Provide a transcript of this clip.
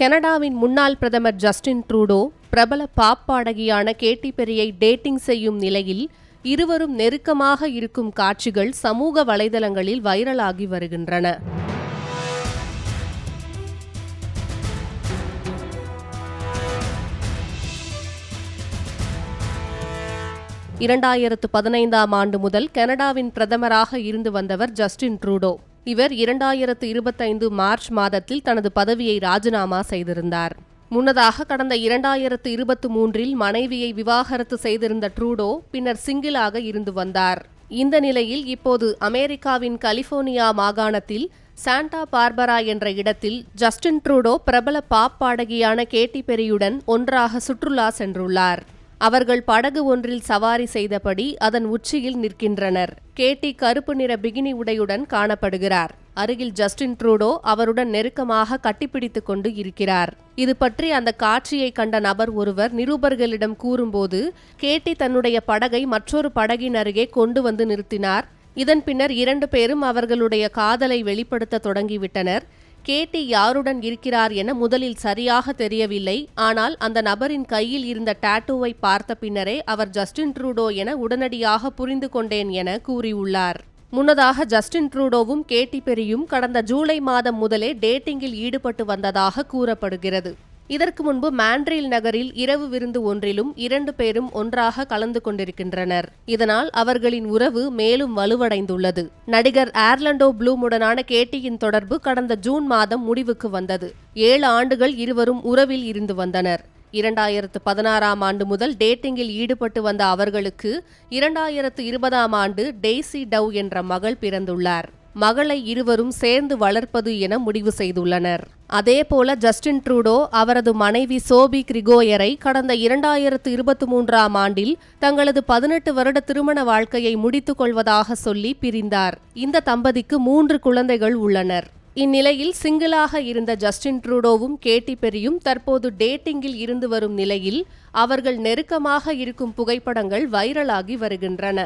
கனடாவின் முன்னாள் பிரதமர் ஜஸ்டின் ட்ரூடோ பிரபல பாப் பாடகியான கேட்டி பெரியை டேட்டிங் செய்யும் நிலையில் இருவரும் நெருக்கமாக இருக்கும் காட்சிகள் சமூக வலைதளங்களில் வைரலாகி வருகின்றன. இரண்டாயிரத்து பதினைந்தாம் ஆண்டு முதல் கனடாவின் பிரதமராக இருந்து வந்தவர் ஜஸ்டின் ட்ரூடோ. இவர் இரண்டாயிரத்து இருபத்தைந்து மார்ச் மாதத்தில் தனது பதவியை ராஜினாமா செய்திருந்தார். முன்னதாக கடந்த இரண்டாயிரத்து இருபத்தி மூன்றில் மனைவியை விவாகரத்து செய்திருந்த ட்ரூடோ பின்னர் சிங்கிளாக இருந்து வந்தார். இந்த நிலையில் இப்போது அமெரிக்காவின் கலிபோர்னியா மாகாணத்தில் சாண்டா பார்பரா என்ற இடத்தில் ஜஸ்டின் ட்ரூடோ பிரபல பாப் பாடகியான கேட்டி பெரியுடன் ஒன்றாக சுற்றுலா சென்றுள்ளார். அவர்கள் படகு ஒன்றில் சவாரி செய்தபடி அதன் உச்சியில் நிற்கின்றனர். கேட்டி கருப்பு நிற பிகினி உடையுடன் காணப்படுகிறார். அருகில் ஜஸ்டின் ட்ரூடோ அவருடன் நெருக்கமாக கட்டிப்பிடித்துக் கொண்டு இருக்கிறார். இது பற்றி அந்த காட்சியை கண்ட நபர் ஒருவர் நிருபர்களிடம் கூறும்போது கேட்டி தன்னுடைய படகை மற்றொரு படகின் அருகே கொண்டு வந்து நிறுத்தினார். இதன் பின்னர் இரண்டு பேரும் அவர்களுடைய காதலை வெளிப்படுத்த தொடங்கிவிட்டனர். கேட்டி யாருடன் இருக்கிறார் என முதலில் சரியாக தெரியவில்லை. ஆனால் அந்த நபரின் கையில் இருந்த டாட்டூவை பார்த்த பின்னரே அவர் ஜஸ்டின் ட்ரூடோ என உடனடியாக புரிந்து கொண்டேன் என கூறியுள்ளார். முன்னதாக ஜஸ்டின் ட்ரூடோவும் கேட்டி பெரியும் கடந்த ஜூலை மாதம் முதலே டேட்டிங்கில் ஈடுபட்டு வந்ததாக கூறப்படுகிறது. இதற்கு முன்பு மாண்ட்ரில் நகரில் இரவு விருந்து ஒன்றிலும் இரண்டு பேரும் ஒன்றாக கலந்து கொண்டிருக்கின்றனர். இதனால் அவர்களின் உறவு மேலும் வலுவடைந்துள்ளது. நடிகர் ஏர்லண்டோ ப்ளூமுடனான கேட்டியின் தொடர்பு கடந்த ஜூன் மாதம் முடிவுக்கு வந்தது. ஏழு ஆண்டுகள் இருவரும் உறவில் இருந்து வந்தனர். இரண்டாயிரத்து பதினாறாம் ஆண்டு முதல் டேட்டிங்கில் ஈடுபட்டு வந்த அவர்களுக்கு இரண்டாயிரத்து இருபதாம் ஆண்டு டெய்சி டவ் என்ற மகள் பிறந்துள்ளார். மகளை இருவரும் சேர்ந்து வளர்ப்பது என முடிவு செய்துள்ளனர். அதேபோல ஜஸ்டின் ட்ரூடோ அவரது மனைவி சோபி கிரிகோயரை கடந்த இரண்டாயிரத்து இருபத்தி மூன்றாம் ஆண்டில் தங்களது பதினெட்டு வருட திருமண வாழ்க்கையை முடித்துக் கொள்வதாக சொல்லி பிரிந்தார். இந்த தம்பதிக்கு மூன்று குழந்தைகள் உள்ளனர். இந்நிலையில் சிங்கிளாக இருந்த ஜஸ்டின் ட்ரூடோவும் கேட்டி பெரியும் தற்போது டேட்டிங்கில் இருந்து வரும் நிலையில் அவர்கள் நெருக்கமாக இருக்கும் புகைப்படங்கள் வைரலாகி வருகின்றன.